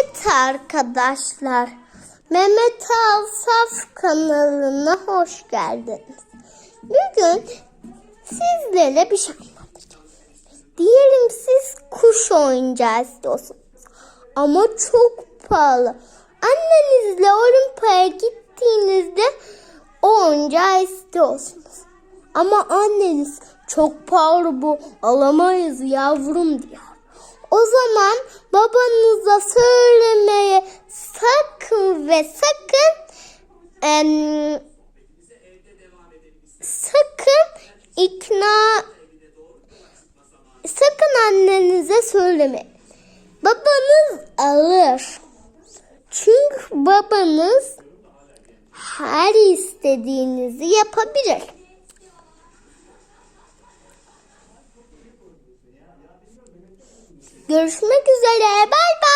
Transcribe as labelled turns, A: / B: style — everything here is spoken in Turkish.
A: Evet arkadaşlar. Mehmet Alsaf kanalına hoş geldiniz. Bugün sizlere bir şey anlatacağım. Diyelim siz kuş oyuncağı istiyorsunuz. Ama çok pahalı. Annenizle Olimpiyaya gittiğinizde o oyuncağı istiyorsunuz. Ama anneniz çok pahalı bu alamayız yavrum diyor. O zaman babanıza söylemeye ve sakın em, sakın ikna sakın annenize söylemeyin. Babanız alır. Çünkü babanız her istediğinizi yapabilir. Görüşmek üzere. Bay bay.